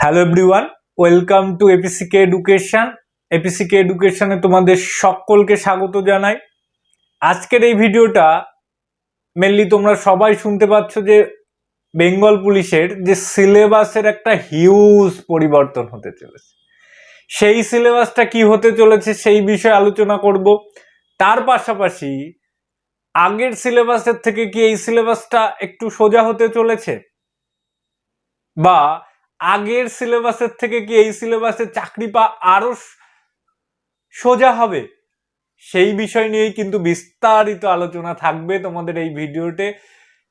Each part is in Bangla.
Hello everyone welcome to APCK education APCK এডুকেশনে তোমাদের সকলকে স্বাগত জানাই। আজকের এই ভিডিওটা মেনলি তোমরা সবাই শুনতে পাচ্ছ যে বেঙ্গল পুলিশের যে সিলেবাসের একটা হিউজ পরিবর্তন হতে চলেছে। সেই সিলেবাসটা কি হতে চলেছে সেই বিষয়ে আলোচনা করব। তার পাশাপাশি আগের সিলেবাসের থেকে কি এই সিলেবাসটা একটু সোজা হতে চলেছে? বা আগের সিলেবাসের থেকে কি এই সিলেবাসে চাকরি পা, আরও সোজা হবে? সেই বিষয় নিয়েই কিন্তু বিস্তারিত আলোচনা থাকবে তোমাদের এই ভিডিওতে,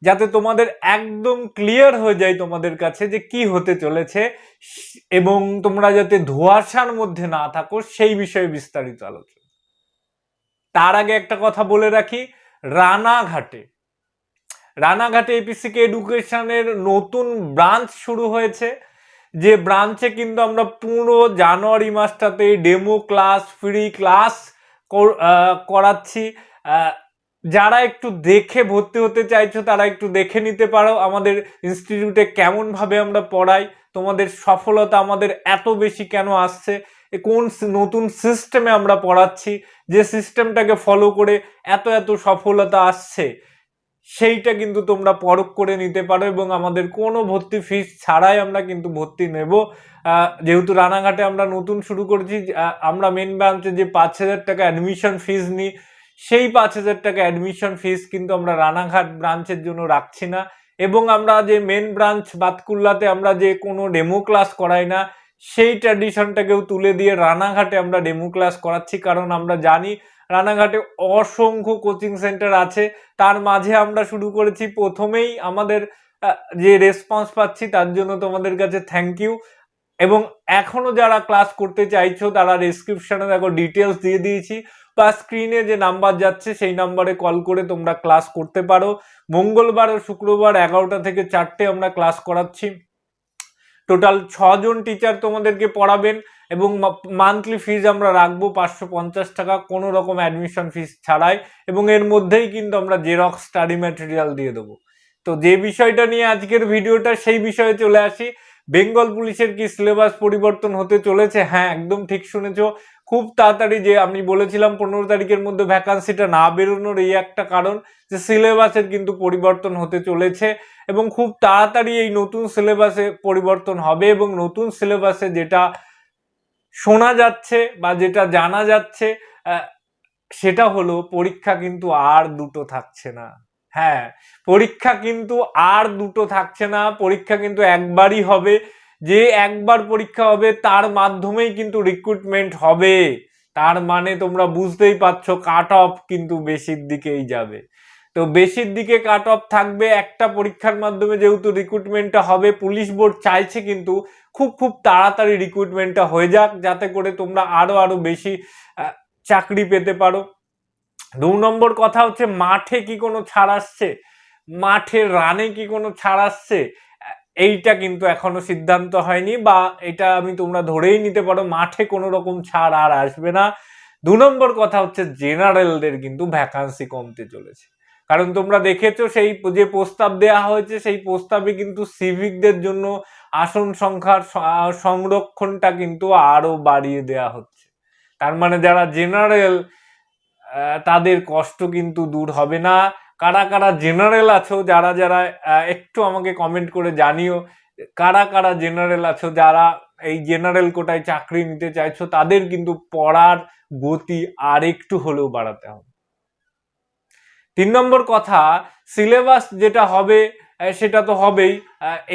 যাতে তোমাদের একদম ক্লিয়ার হয়ে যায় তোমাদের কাছে যে কি হতে চলেছে, এবং তোমরা যাতে ধোঁয়াশার মধ্যে না থাকো, সেই বিষয়ে বিস্তারিত আলোচনা। তার আগে একটা কথা বলে রাখি, রানাঘাটে। রানাঘাটে এপিসিকে এডুকেশনের নতুন ব্রাঞ্চ শুরু হয়েছে। যে ব্রাঞ্চে কিন্তু আমরা পুরো জানুয়ারি মাসটাতে ডেমো ক্লাস ফ্রি ক্লাস করাচ্ছি। যারা একটু দেখে ভর্তি হতে চাইছো, তারা একটু দেখে নিতে পারো আমাদের ইনস্টিটিউটে কেমনভাবে আমরা পড়াই, তোমাদের সফলতা আমাদের এত বেশি কেন আসছে কোন নতুন সিস্টেমে আমরা পড়াচ্ছি, যে সিস্টেমটাকে ফলো করে এত এত সফলতা আসছে। সেইটা কিন্তু তোমরা পরখ করে নিতে পারো এবং আমাদের কোনো ভর্তি ফিস ছাড়াই আমরা কিন্তু ভর্তি নেব। যেহেতু রানাঘাটে আমরা নতুন শুরু করেছি আমরা মেন ব্রাঞ্চে যে পাঁচ হাজার টাকা অ্যাডমিশন ফিস নিই, সেই পাঁচ হাজার টাকা অ্যাডমিশন ফিস কিন্তু আমরা রানাঘাট ব্রাঞ্চের জন্য রাখছি না। এবং আমরা যে মেন ব্রাঞ্চ বাতকুল্লাতে আমরা যে কোনো ডেমো ক্লাস করাই না সেই ট্র্যাডিশনটাকেও তুলে দিয়ে রানাঘাটে আমরা ডেমো ক্লাস করাচ্ছি, কারণ আমরা জানি রানাঘাটে অসংখ্য কোচিং সেন্টার আছে। তার মাঝে আমরা শুরু করেছি প্রথমেই আমাদের যে রেসপন্স পাচ্ছি তার জন্য তোমাদের কাছে থ্যাংক ইউ এবং এখনও যারা ক্লাস করতে চাইছো, তারা ডেসক্রিপশনে দেখো ডিটেলস দিয়ে দিয়েছি। বা স্ক্রিনে যে নাম্বার যাচ্ছে, সেই নাম্বারে কল করে তোমরা ক্লাস করতে পারো। মঙ্গলবার ও শুক্রবার এগারোটা থেকে চারটে আমরা ক্লাস করাচ্ছি। টোটাল ছজন টিচার তোমাদেরকে পড়াবেন এবং মান্থলি ফিজ আমরা রাখব পাঁচশো পঞ্চাশ টাকা কোনো রকম অ্যাডমিশন ফিজ ছাড়াই এবং এর মধ্যেই কিন্তু আমরা জেরক্স স্টাডি ম্যাটেরিয়াল দিয়ে দেবো। তো যে বিষয়টা নিয়ে আজকের ভিডিওটা সেই বিষয়ে চলে আসি। বেঙ্গল পুলিশের কি সিলেবাস পরিবর্তন হতে চলেছে? হ্যাঁ একদম ঠিক শুনেছো। খুব তাড়াতাড়ি যে আমি বলেছিলাম পনেরো তারিখের মধ্যে ভ্যাকান্সিটা না বেরোনোর এই একটা কারণ যে সিলেবাসের কিন্তু পরিবর্তন হতে চলেছে এবং খুব তাড়াতাড়ি এই নতুন সিলেবাসে পরিবর্তন হবে এবং নতুন সিলেবাসে যেটা শোনা যাচ্ছে বা যেটা জানা যাচ্ছে সেটা হলো পরীক্ষা কিন্তু আর দুটো থাকছে না। হ্যাঁ পরীক্ষা কিন্তু আর দুটো থাকছে না, পরীক্ষা কিন্তু একবারই হবে। যে একবার পরীক্ষা হবে, তার মাধ্যমেই কিন্তু রিক্রুটমেন্ট হবে। তার মানে তোমরা বুঝতেই পারছ কাট অফ কিন্তু বেশির দিকেই যাবে। তো বেশির দিকে কাট অফ থাকবে একটা পরীক্ষার মাধ্যমে, যেহেতু রিক্রুটমেন্টটা হবে, পুলিশ বোর্ড চাইছে কিন্তু খুব খুব তাড়াতাড়ি রিক্রুটমেন্টটা হয়ে যাক, যাতে করে তোমরা আরও আরও বেশি চাকরি পেতে পারো। দু নম্বর কথা হচ্ছে, মাঠে কি কোনো ছাড় আসছে? মাঠে রানে কি কোনো ছাড় আসছে? এইটা কিন্তু এখনও সিদ্ধান্ত হয়নি বা এটা আমি তোমরা ধরেই নিতে পারো, মাঠে কোনো রকম ছাড় আর আসবে না। দু নম্বর কথা হচ্ছে জেনারেলদের কিন্তু ভ্যাকান্সি কমতে চলেছে। কারণ তোমরা দেখেছ সেই যে প্রস্তাব দেয়া হয়েছে, সেই প্রস্তাবে কিন্তু সিভিকদের জন্য আসন সংখ্যার সংরক্ষণটা কিন্তু আরও বাড়িয়ে দেয়া হচ্ছে। তার মানে যারা জেনারেল তাদের কষ্ট কিন্তু দূর হবে না। কারা কারা জেনারেল আছো, যারা যারা একটু আমাকে কমেন্ট করে জানিও, কারা কারা জেনারেল আছো, যারা এই জেনারেল কোটায় চাকরি নিতে চাইছো, তাদের কিন্তু পড়ার গতি আর একটু হলেও বাড়াতে হবে। তিন নম্বর কথা সিলেবাস যেটা হবে সেটা তো হবেই।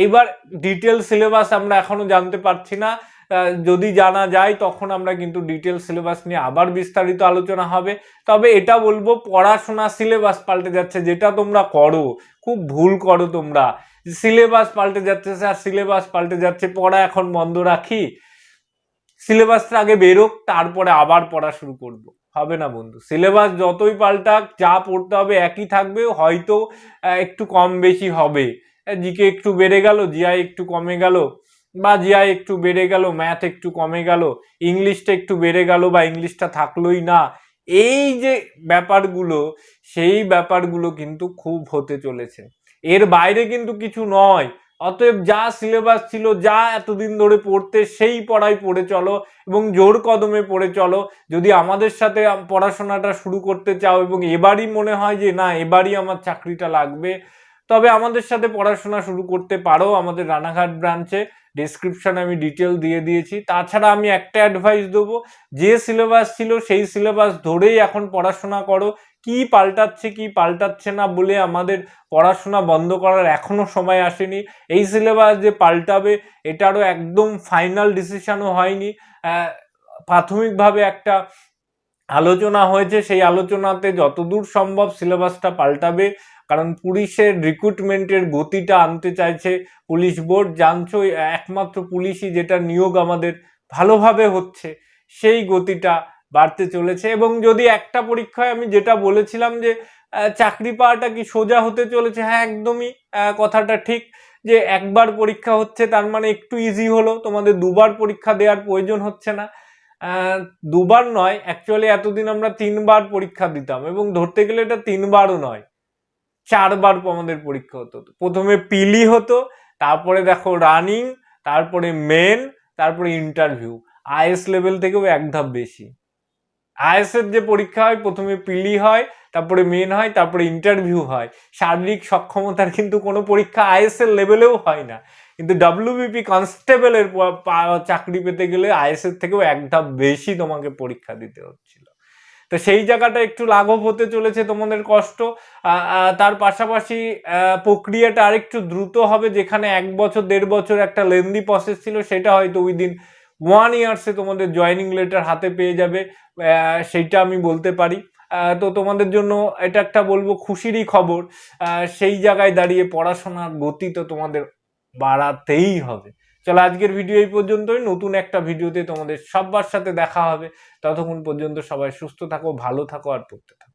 এইবার ডিটেল সিলেবাস আমরা এখনও জানতে পারছি না। যদি জানা যায়, তখন আমরা কিন্তু ডিটেল সিলেবাস নিয়ে আবার বিস্তারিত আলোচনা হবে। তবে এটা বলব, পড়াশোনা সিলেবাস পাল্টে যাচ্ছে, যেটা তোমরা করো, খুব ভুল করো তোমরা। সিলেবাস পাল্টে যাচ্ছে স্যার সিলেবাস পাল্টে যাচ্ছে, পড়া এখন বন্ধ রাখি। সিলেবাসটা আগে বেরোক, তারপরে আবার পড়া শুরু করব। হবে না বন্ধু? সিলেবাস যতই পাল্টাক, যা পড়তে হবে একই থাকবে, হয়তো একটু কম বেশি হবে। জিকে একটু বেড়ে গেল, জিআই একটু কমে গেল বা জিআই একটু বেড়ে গেল ম্যাথ একটু কমে গেল, ইংলিশটা একটু বেড়ে গেল বা ইংলিশটা থাকলোই না, এই যে ব্যাপারগুলো, সেই ব্যাপারগুলো কিন্তু খুব হতে চলেছে। এর বাইরে কিন্তু কিছু নয়, অতএব যা সিলেবাস ছিল, যা এতদিন ধরে পড়তে, সেই পড়াই পড়ে চলো এবং জোর কদমে পড়ে চলো। যদি আমাদের সাথে পড়াশোনাটা শুরু করতে চাও এবং এবারই মনে হয় যে না, এবারই আমার চাকরিটা লাগবে, তবে আমাদের সাথে পড়াশোনা শুরু করতে পারো আমাদের রানাঘাট ব্রাঞ্চে ডিসক্রিপশনে আমি ডিটেল দিয়ে দিয়েছি। তাছাড়া আমি একটা অ্যাডভাইস দেবো, যে সিলেবাস ছিল সেই সিলেবাস ধরেই এখন পড়াশোনা করো। কি পাল্টাচ্ছে কি পাল্টাচ্ছে না বলে আমাদের পড়াশোনা বন্ধ করার এখনও সময় আসেনি। এই সিলেবাস যে পাল্টাবে, এটারও একদম ফাইনাল ডিসিশনও হয়নি। প্রাথমিকভাবে একটা আলোচনা হয়েছে, সেই আলোচনাতে যতদূর সম্ভব সিলেবাসটা পাল্টাবে। কারণ পুলিশের রিক্রুটমেন্টের গতিটা আনতে চাইছে পুলিশ বোর্ড। জানছো একমাত্র পুলিশই যেটা নিয়োগ আমাদের ভালোভাবে হচ্ছে, সেই গতিটা বাড়তে চলেছে। এবং যদি একটা পরীক্ষায় আমি যেটা বলেছিলাম যে চাকরি পাওয়াটা কি সোজা হতে চলেছে? হ্যাঁ একদমই কথাটা ঠিক যে, একবার পরীক্ষা হচ্ছে তার মানে একটু ইজি হলো। তোমাদের দুবার পরীক্ষা দেওয়ার প্রয়োজন হচ্ছে না। দুবার নয় অ্যাকচুয়ালি এতদিন আমরা তিনবার পরীক্ষা দিতাম এবং ধরতে গেলে এটা তিনবারও নয়। চারবার আমাদের পরীক্ষা হতো। প্রথমে পিলি হতো, তারপরে দেখো রানিং, তারপরে মেন, তারপরে ইন্টারভিউ। আইএস লেভেল থেকেও এক ধাপ বেশি। আইএস এর যে পরীক্ষা হয়, প্রথমে পিলি হয়, তারপরে মেন হয়, তারপরে ইন্টারভিউ হয়। শারীরিক সক্ষমতার কিন্তু কোনো পরীক্ষা আইএস এর লেভেলেও হয় না। কিন্তু ডাব্লিউবিপি কনস্টেবলের চাকরি পেতে গেলে আইএস এর থেকেও এক ধাপ বেশি তোমাকে পরীক্ষা দিতে হচ্ছিল। তো সেই জায়গাটা একটু লাঘব হতে চলেছে তোমাদের কষ্ট। তার পাশাপাশি প্রক্রিয়াটা আরেকটু দ্রুত হবে, যেখানে এক বছর, দেড় বছর একটা লেন্দি প্রসেস ছিল, সেটা হয়তো উইদিন ওয়ান ইয়ার্সে তোমাদের জয়নিং লেটার হাতে পেয়ে যাবে সেইটা আমি বলতে পারি। তো তোমাদের জন্য এটা একটা বলব খুশিরই খবর সেই জায়গায় দাঁড়িয়ে পড়াশোনার গতি তো তোমাদের বাড়াতেই হবে। চলো, আজকের ভিডিও এই পর্যন্তই। নতুন একটা ভিডিওতে তোমাদের সবার সাথে দেখা হবে। ততক্ষণ পর্যন্ত সবাই সুস্থ থাকো, ভালো থাকো, আর পড়তে থাকো।